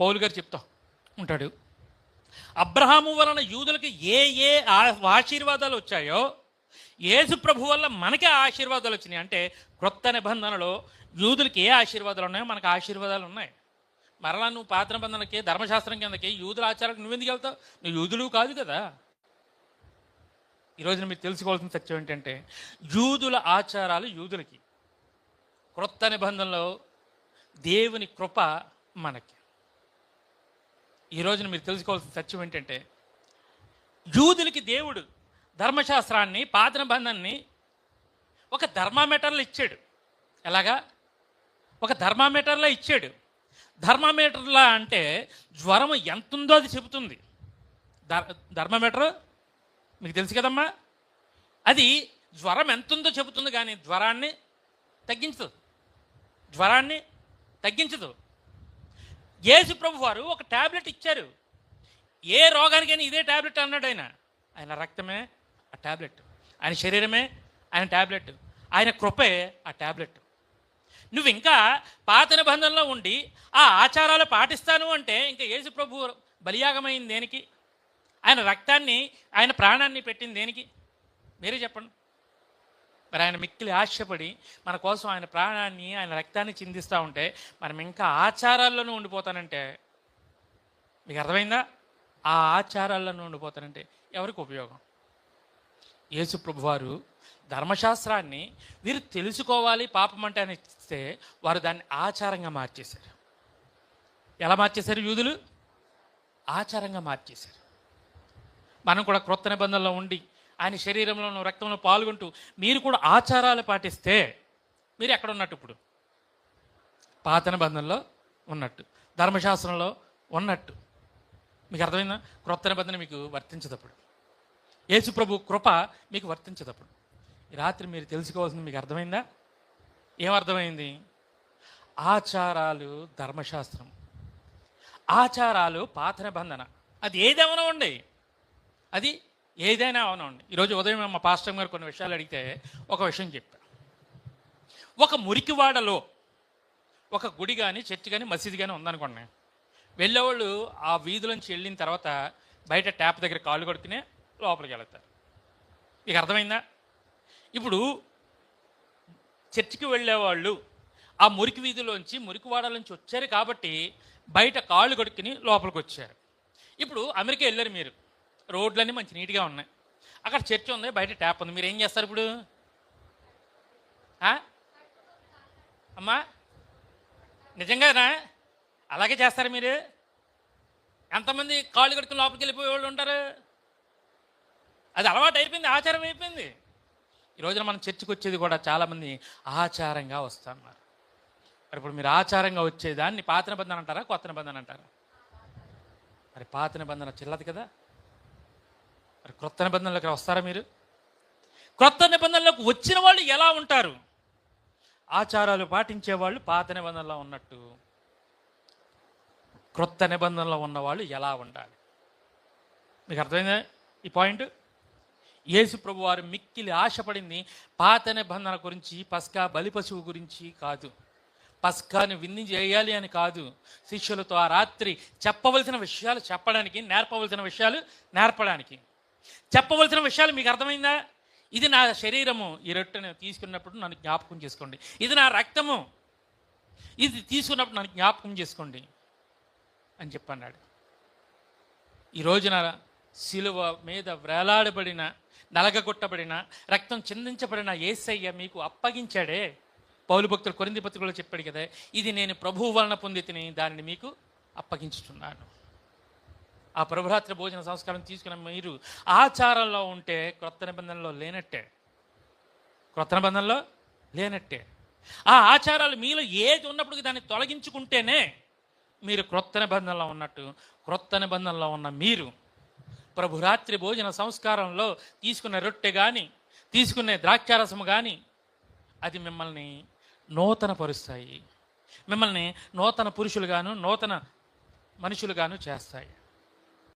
పౌలు గారు చెప్తా ఉంటాడు. అబ్రహాము వలన యూదులకి ఏ ఏ ఆశీర్వాదాలు వచ్చాయో యేసు ప్రభు వల్ల మనకే ఆశీర్వాదాలు వచ్చినాయి. అంటే క్రొత్త నిబంధనలో యూదులకి ఏ ఆశీర్వాదాలు ఉన్నాయో మనకు ఆశీర్వాదాలు ఉన్నాయి. మరలా నువ్వు పాత నిబంధనలకి ధర్మశాస్త్రం కిందకి యూదుల ఆచారానికి నువ్వెందుకు వెళ్తావు? నువ్వు యూదులు కాదు కదా. ఈరోజున మీరు తెలుసుకోవాల్సిన సత్యం ఏంటంటే యూదుల ఆచారాలు యూదులకి. క్రొత్త నిబంధనలో దేవుని కృప మనకి. ఈ రోజున మీరు తెలుసుకోవాల్సిన సత్యం ఏంటంటే యూదులకి దేవుడు ధర్మశాస్త్రాన్ని పాత నిబంధనని ఒక ధర్మామీటర్లో ఇచ్చాడు. ఎలాగా? ఒక ధర్మామీటర్లో ఇచ్చాడు. ధర్మామీటర్లా అంటే జ్వరం ఎంత ఉందో అది చెబుతుంది. ధర్ ధర్మామీటర్ మీకు తెలుసు కదమ్మా? అది జ్వరం ఎంత ఉందో చెబుతుంది కానీ జ్వరాన్ని తగ్గించదు. జ్వరాన్ని తగ్గించదు. యేసు ప్రభు వారు ఒక ట్యాబ్లెట్ ఇచ్చారు. ఏ రోగానికైనా ఇదే ట్యాబ్లెట్ అన్నాడు ఆయన. ఆయన రక్తమే ఆ ట్యాబ్లెట్ ఆయన శరీరమే ఆయన ట్యాబ్లెట్ ఆయన కృపే ఆ ట్యాబ్లెట్ నువ్వు ఇంకా పాత నిబంధనలో ఉండి ఆ ఆచారాలు పాటిస్తాను అంటే ఇంకా యేసు ప్రభు బలియాగమైంది దేనికి? ఆయన రక్తాన్ని ఆయన ప్రాణాన్ని పెట్టింది దేనికి? మీరే చెప్పండి. మరి ఆయన మిక్కిలి ఆశపడి మన కోసం ఆయన ప్రాణాన్ని ఆయన రక్తాన్ని చిందిస్తూ ఉంటే మనం ఇంకా ఆచారాల్లోనూ ఉండిపోతానంటే మీకు అర్థమైందా? ఆ ఆచారాల్లోనూ ఉండిపోతానంటే ఎవరికి ఉపయోగం? యేసు ప్రభువారు ధర్మశాస్త్రాన్ని వీరు తెలుసుకోవాలి పాపం అంటే అని ఇస్తే వారు దాన్ని ఆచారంగా మార్చేశారు. ఎలా మార్చేశారు యూదులు? ఆచారంగా మార్చేశారు. మనం కూడా క్రొత్త నిబంధనలో ఉండి ఆయన శరీరంలోనూ రక్తంలో పాల్గొంటూ మీరు కూడా ఆచారాలు పాటిస్తే మీరు ఎక్కడ ఉన్నట్టు ఇప్పుడు? పాత నిబంధనలో ఉన్నట్టు. ధర్మశాస్త్రంలో ఉన్నట్టు. మీకు అర్థమైందా? క్రొత్త నిబంధన మీకు వర్తించదప్పుడు యేసుప్రభు కృప మీకు వర్తించదప్పుడు ఈ రాత్రి మీరు తెలుసుకోవాల్సింది మీకు అర్థమైందా? ఏమర్థమైంది ఆచారాలు ధర్మశాస్త్రం. ఆచారాలు పాత నిబంధన అది ఏదేమైనా ఉండే. అది ఏదైనా అవనండి. ఈరోజు ఉదయం మా పాస్టర్ గారు కొన్ని విషయాలు అడిగితే ఒక విషయం చెప్పా. ఒక మురికివాడలో ఒక గుడి కానీ చర్చి కానీ మసీదు కానీ ఉందనుకోండి. వెళ్ళేవాళ్ళు ఆ వీధులోంచి వెళ్ళిన తర్వాత బయట ట్యాప్ దగ్గర కాళ్ళు కొడుకునే లోపలికి వెళతారు. మీకు అర్థమైందా? ఇప్పుడు చర్చికి వెళ్ళేవాళ్ళు ఆ మురికి వీధిలోంచి మురికివాడలోంచి వచ్చారు కాబట్టి బయట కాళ్ళు కొడుకుని లోపలికి వచ్చారు. ఇప్పుడు అమెరికా వెళ్ళారు మీరు. రోడ్లన్నీ మంచి నీట్గా ఉన్నాయి. అక్కడ చర్చ్ ఉంది బయట ట్యాప్ ఉంది. మీరు ఏం చేస్తారు ఇప్పుడు? అమ్మా? నిజంగానా? అలాగే చేస్తారు మీరు? ఎంతమంది కాళ్ళు కడుక్కుని లోపలికి వెళ్ళిపోయే వాళ్ళు ఉంటారు? అది అలవాటు అయిపోయింది ఆచారం అయిపోయింది. ఈ రోజున మనం చర్చికి వచ్చేది కూడా చాలామంది ఆచారంగా వస్తున్నారు. మరి ఇప్పుడు మీరు ఆచారంగా వచ్చేదాన్ని పాత నిబంధన అంటారా కొత్త నిబంధన అంటారా? మరి పాత నిబంధన చిల్లదు కదా. మరి క్రొత్త నిబంధనలోకి వస్తారా మీరు? క్రొత్త నిబంధనలకు వచ్చిన వాళ్ళు ఎలా ఉంటారు? ఆచారాలు పాటించే వాళ్ళు పాత నిబంధనలో ఉన్నట్టు. క్రొత్త నిబంధనలో ఉన్నవాళ్ళు ఎలా ఉండాలి? మీకు అర్థమైందా ఈ పాయింట్? యేసు ప్రభు వారు మిక్కిలి ఆశపడింది పాత నిబంధన గురించి పస్కా బలి పశువు గురించి కాదు. పస్కాని విందు చేయాలి అని కాదు. శిష్యులతో ఆ రాత్రి చెప్పవలసిన విషయాలు చెప్పడానికి నేర్పవలసిన విషయాలు నేర్పడానికి. చెప్పవలసిన విషయాలు మీకు అర్థమైందా? ఇది నా శరీరము. ఈ రొట్టెను తీసుకున్నప్పుడు నన్ను జ్ఞాపకం చేసుకోండి. ఇది నా రక్తము. ఇది తీసుకున్నప్పుడు నన్ను జ్ఞాపకం చేసుకోండి అని చెప్పన్నాడు. ఈ రోజున శిలువ మీద వేలాడబడిన నలగగొట్టబడిన రక్తం చిందించబడిన ఏసయ్య మీకు అప్పగించాడే. పౌలు భక్తులు కొరింది పత్రికలో చెప్పాడు కదా ఇది నేను ప్రభువు వలన పొంది తిని దానిని మీకు అప్పగించుతున్నాను ఆ ప్రభురాత్రి భోజన సంస్కారం తీసుకున్న మీరు ఆచారంలో ఉంటే క్రొత్త నిబంధనలో లేనట్టే. క్రొత్త నిబంధనలో లేనట్టే. ఆ ఆచారాలు మీలో ఏది ఉన్నప్పుడు దాన్ని తొలగించుకుంటేనే మీరు క్రొత్త నిబంధనలో ఉన్నట్టు క్రొత్త నిబంధనలో ఉన్న మీరు ప్రభురాత్రి భోజన సంస్కారంలో తీసుకున్న రొట్టె కానీ తీసుకునే ద్రాక్షారసము కానీ అది మిమ్మల్ని నూతన పరుస్తాయి మిమ్మల్ని నూతన పురుషులుగాను నూతన మనుషులుగాను చేస్తాయి.